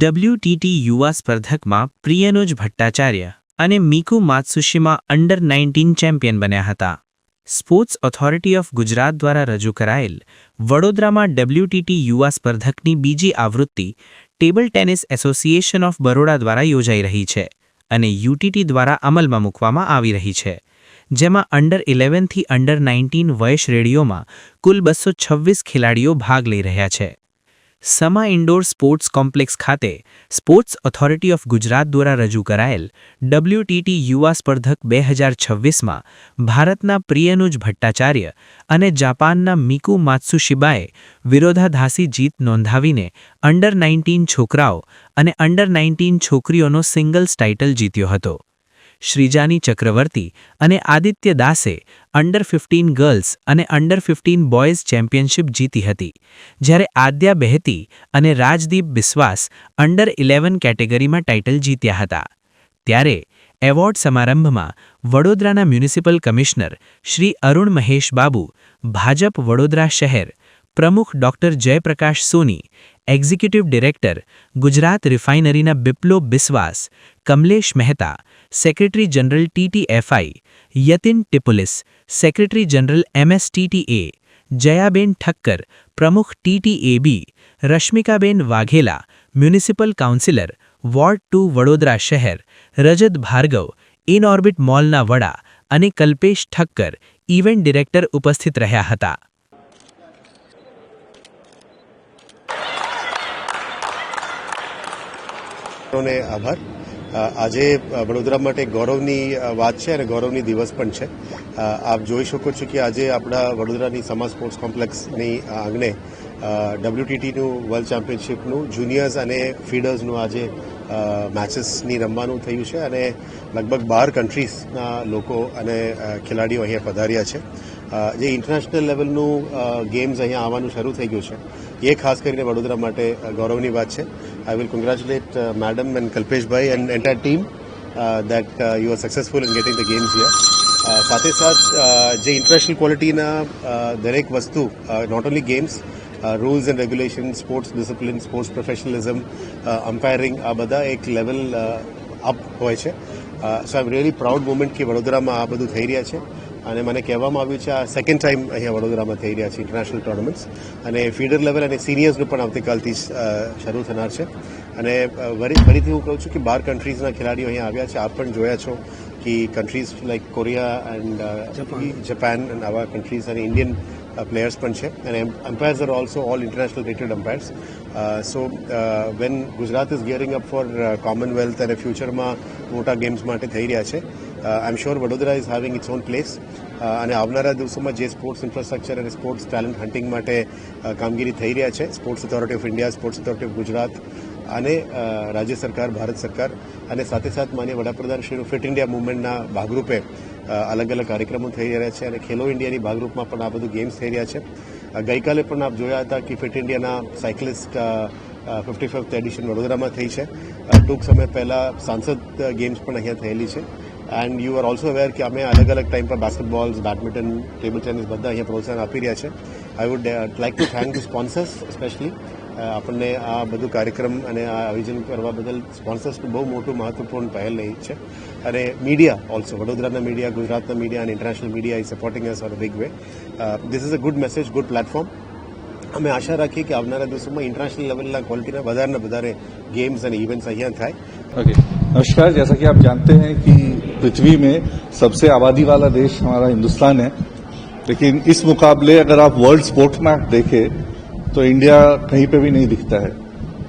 ડબ્લ્યુટીટી યુવા સ્પર્ધકમાં પ્રિયનોજ ભટ્ટાચાર્ય અને Miku Matsushima under nineteen champion બન્યા હતા. સ્પોર્ટ્સ ઓથોરિટી ઓફ ગુજરાત દ્વારા રજૂ કરાયેલ વડોદરામાં ડબ્લ્યુટીટી યુવા સ્પર્ધકની બીજી આવૃત્તિ table tennis association of Baroda દ્વારા યોજાઈ રહી છે અને યુટીટી દ્વારા અમલમાં મૂકવામાં આવી રહી છે, જેમાં અંડર ઇલેવનથી અંડર નાઇન્ટીન વય શ્રેણીઓમાં કુલ બસો ખેલાડીઓ ભાગ લઈ રહ્યા છે. સમા ઇન્ડોર સ્પોર્ટ્સ કોમ્પ્લેક્સ ખાતે સ્પોર્ટ્સ ઓથોરિટી ઓફ ગુજરાત દ્વારા રજૂ કરાયેલ ડબલ્યુટીટી યુવા સ્પર્ધક બે હજાર છવ્વીસમાં ભારતના પ્રિયનુજ ભટ્ટાચાર્ય અને જાપાનના મિકુ માત્સુશિબાએ વિરોધાધાસી જીત નોંધાવીને અંડર નાઇન્ટીન છોકરાઓ અને અંડર નાઇન્ટીન છોકરીઓનો સિંગલ્સ ટાઇટલ જીત્યો હતો. શ્રીજાની ચક્રવર્તી અને આદિત્ય દાસે અંડર ફિફ્ટીન ગર્લ્સ અને અંડર ફિફ્ટીન બોયઝ ચેમ્પિયનશિપ જીતી હતી. જ્યારે આદ્યા બહેતી અને રાજદીપ બિસ્વાસ અંડર ઇલેવન કેટેગરીમાં ટાઇટલ જીત્યા હતા. ત્યારે એવોર્ડ સમારંભમાં વડોદરાના મ્યુનિસિપલ કમિશનર શ્રી અરુણ મહેશ બાબુ, ભાજપ વડોદરા શહેર પ્રમુખ doctor Jayprakash Soni, executive director Gujarat રિફાઇનરીના Biplob Biswas, Kamlesh Mehta, secretary general TTFI Yatin Tipnis, secretary general MSTTA Jayaben Thakkar, પ્રમુખ TTAB Rashmikaben Vaghela, municipal councillor, ward two Vadodara શહેર, Rajat Bhargav, Inorbit મોલના વડા અને Kalpesh Thakkar, event director ઉપસ્થિત રહ્યા હતા. ને આભાર. આજે વડોદરા માટે ગૌરવની વાત છે અને ગૌરવની દિવસ પણ છે. આપ જોઈ શકો છો કે આજે આપણા વડોદરાની સમા સ્પોર્ટ્સ કોમ્પ્લેક્સની આંગણે ડબ્લ્યુટીટીનું વર્લ્ડ ચેમ્પિયનશિપનું જુનિયર્સ અને ફીડર્સનું આજે મેચેસની રમવાનું થયું છે અને લગભગ બાર કન્ટ્રીઝના લોકો અને ખેલાડીઓ અહીંયા પધાર્યા છે. જે ઇન્ટરનેશનલ લેવલનું ગેમ્સ અહીંયા આવવાનું શરૂ થઈ ગયું છે. એ ખાસ કરીને વડોદરા માટે ગૌરવની વાત છે. I and Kalpesh madam and Kalpeshbhai team uh, team uh, you are successful in getting the games here. સાથે સાથ જે ઇન્ટરનેશનલ ક્વોલિટીના દરેક વસ્તુ not only games rules and regulation sports discipline sports professionalism umpiring આ બધા એક લેવલ અપ હોય છે so I am really proud moment કે વડોદરામાં આ બધું થઈ રહ્યા છે અને મને કહેવામાં આવ્યું છે આ સેકન્ડ ટાઈમ અહીંયા વડોદરામાં થઈ રહ્યા છે ઇન્ટરનેશનલ ટુર્નામેન્ટ્સ અને ફીડર લેવલ અને સિનિયર્સનું પણ આવતીકાલથી શરૂ થનાર છે. અને વરી ફરીથી હું કહું છું કે બાર કન્ટ્રીઝના ખેલાડીઓ અહીંયા આવ્યા છે. આપ પણ જોયા છો કે countries like Korea and Japan and આવા કન્ટ્રીઝ અને ઇન્ડિયન પ્લેયર્સ પણ છે. અને umpires are also all international rated umpires so when Gujarat is gearing up for Commonwealth અને ફ્યુચરમાં મોટા ગેમ્સ માટે થઈ રહ્યા છે I am sure Vadodara is having its own place અને આવનારા દિવસોમાં જે સ્પોર્ટ્સ ઇન્ફ્રાસ્ટ્રક્ચર અને સ્પોર્ટ્સ ટેલેન્ટ હન્ટિંગ માટે કામગીરી થઈ રહ્યા છે sports authority of India sports authority of Gujarat અને રાજ્ય સરકાર, ભારત સરકાર અને સાથે સાથ માન્ય વડાપ્રધાન શ્રીનું ફિટ ઇન્ડિયા મુવમેન્ટના ભાગરૂપે અલગ અલગ કાર્યક્રમો થઈ રહ્યા છે અને ખેલો ઇન્ડિયાની ભાગરૂપમાં પણ આ બધું ગેમ્સ થઈ રહ્યા છે. ગઈકાલે પણ આપ જોયા હતા કે ફિટ ઇન્ડિયાના સાયકલિસ્ટ ફિફ્ટી ફિફ્થ એડિશન વડોદરામાં થઈ છે. ટૂંક સમય પહેલાં સાંસદ ગેમ્સ પણ અહીંયા થયેલી છે. And you are also aware કે અમે અલગ અલગ ટાઈમ પર બાસ્કેટબોલ્સ બેડમિન્ટન ટેબલ ટેનિસ બધા અહીંયા પ્રોત્સાહન આપી રહ્યા છે I would like to thank you sponsors specially આપણને આ બધું કાર્યક્રમ અને આ આયોજન કરવા બદલ સ્પોન્સર્સનું બહુ મોટું મહત્વપૂર્ણ પહેલ રહી છે અને મીડિયા ઓલસો વડોદરાના મીડિયા ગુજરાતના મીડિયા અને international media is supporting us or a big way this is a good message good platform અમે આશા રાખીએ કે આવનારા દિવસોમાં ઇન્ટરનેશનલ લેવલના ક્વોલિટીના વધારે ને વધારે ગેમ્સ અને ઇવેન્ટ્સ અહીંયા થાય ઓકે નમસ્કાર જૈસા કે આપ જાનતે હૈ કે पृथ्वी में सबसे आबादी वाला देश हमारा हिंदुस्तान है। लेकिन इस मुकाबले अगर आप वर्ल्ड स्पोर्ट मैप देखें तो इंडिया कहीं पे भी नहीं दिखता है।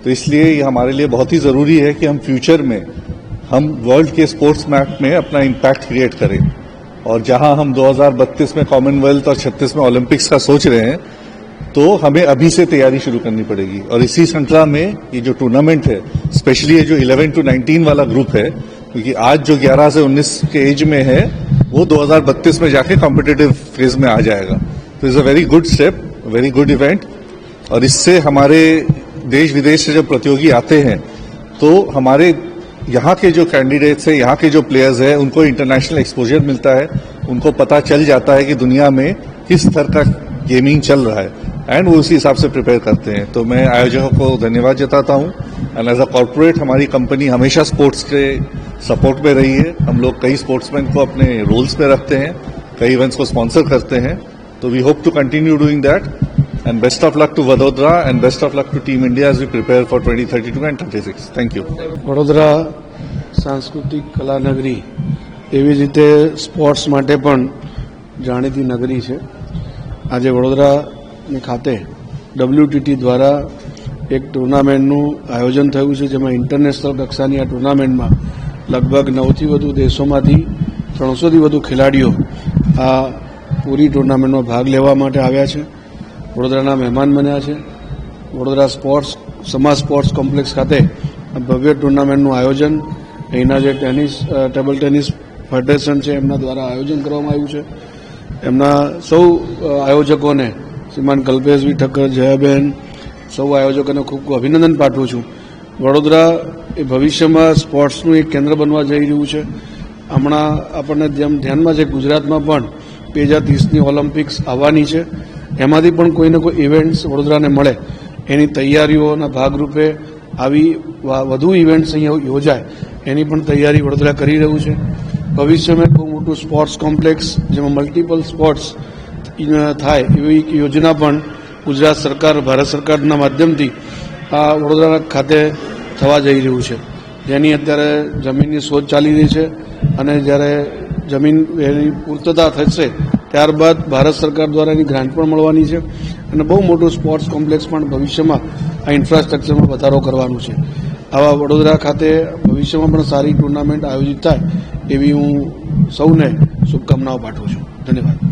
तो इसलिए ये हमारे लिए बहुत ही ज़रूरी है कि हम फ्यूचर में, हम वर्ल्ड के स्पोर्ट्स मैप में अपना इम्पैक्ट क्रिएट करें। और जहाँ हम 2032 में कॉमनवेल्थ और 36 में ओलंपिक्स का सोच रहे हैं तो हमें अभी से तैयारी शुरू करनी पड़ेगी। और इसी श्रृंखला में ये जो टूर्नामेंट है स्पेशली ये जो 11 टू 19 वाला ग्रुप है क्योंकि आज जो 11 से 19 के एज में है, वो 2032 में जाके कॉम्पिटेटिव फ़ेज़ में आ जाएगा। तो is a very good step very good event और इससे हमारे देश विदेश से जब प्रतियोगी आते हैं तो हमारे यहाँ के जो कैंडिडेट्स हैं, यहाँ के जो प्लेयर्स हैं, उनको इंटरनेशनल एक्सपोजर मिलता है। उनको पता चल जाता है कि दुनिया में किस स्तर का गेमिंग चल रहा है। एंड वो उसी हिसाब से प्रिपेयर करते हैं तो मैं आयोजकों को धन्यवाद जताता हूँ एंड एज अ कॉरपोरेट हमारी कंपनी हमेशा स्पोर्ट्स के सपोर्ट में रही है हम लोग कई स्पोर्ट्समैन को अपने रोल्स पे रखते हैं कई इवेंट्स को स्पॉन्सर करते हैं तो we hope to continue doing that and best of luck to Vadodara and best of luck to team India as we prepare for 2032 and 36 thank you Vadodara સાંસ્કૃતિક કલાનગરી એવી જ રીતે સ્પોર્ટ્સ માટે પણ જાણીતી નગરી છે આજે વડોદરાની ખાતે ડબલ્યુટીટી દ્વારા એક ટુર્નામેન્ટનું આયોજન થયું છે, જેમાં ઇન્ટરનેશનલ કક્ષાની આ ટુર્નામેન્ટમાં લગભગ નવથી વધુ દેશોમાંથી ત્રણસોથી વધુ ખેલાડીઓ આ પૂરી ટુર્નામેન્ટમાં ભાગ લેવા માટે આવ્યા છે. વડોદરાના મહેમાન બન્યા છે. વડોદરા સ્પોર્ટ્સ સમાજ સ્પોર્ટ્સ કોમ્પ્લેક્સ ખાતે ભવ્ય ટુર્નામેન્ટનું આયોજન, અહીંના જે ટેનિસ ટેબલ ટેનિસ ફેડરેશન છે, એમના દ્વારા આયોજન કરવામાં આવ્યું છે. એમના સૌ આયોજકોને શ્રીમાન કલ્પેશભાઈ ઠક્કર જયાબેન, સૌ આયોજકોને ખૂબ ખૂબ અભિનંદન પાઠવું છું. વડોદરા એ ભવિષ્યમાં સ્પોર્ટ્સનું એક કેન્દ્ર બનવા જઈ રહ્યું છે. હમણાં આપણને જેમ ધ્યાનમાં છે, ગુજરાતમાં પણ બે હજાર ત્રીસની ઓલિમ્પિક્સ આવવાની છે. એમાંથી પણ કોઈને કોઈ ઇવેન્ટ્સ વડોદરાને મળે. એની તૈયારીઓના ભાગરૂપે આવી વધુ ઇવેન્ટ્સ અહીંયા યોજાય. એની પણ તૈયારી વડોદરા કરી રહ્યું છે. ભવિષ્યમાં બહુ મોટું સ્પોર્ટ્સ કોમ્પ્લેક્સ, જેમાં મલ્ટિપલ સ્પોર્ટ્સ થાય એવી યોજના પણ ગુજરાત સરકાર, ભારત સરકારના માધ્યમથી આ વડોદરા ખાતે થવા જઈ રહ્યું છે. જેની અત્યારે જમીનની શોધ ચાલી રહી છે અને જ્યારે જમીન એની પૂર્તતા થશે ત્યારબાદ ભારત સરકાર દ્વારા એની ગ્રાન્ટ પણ મળવાની છે અને બહુ મોટું સ્પોર્ટ્સ કોમ્પ્લેક્સ પણ ભવિષ્યમાં આ ઇન્ફ્રાસ્ટ્રક્ચરમાં વધારો કરવાનું છે. આવા વડોદરા ખાતે ભવિષ્યમાં પણ સારી ટુર્નામેન્ટ આયોજિત થાય એવી હું સૌને શુભકામનાઓ પાઠવું છું. ધન્યવાદ.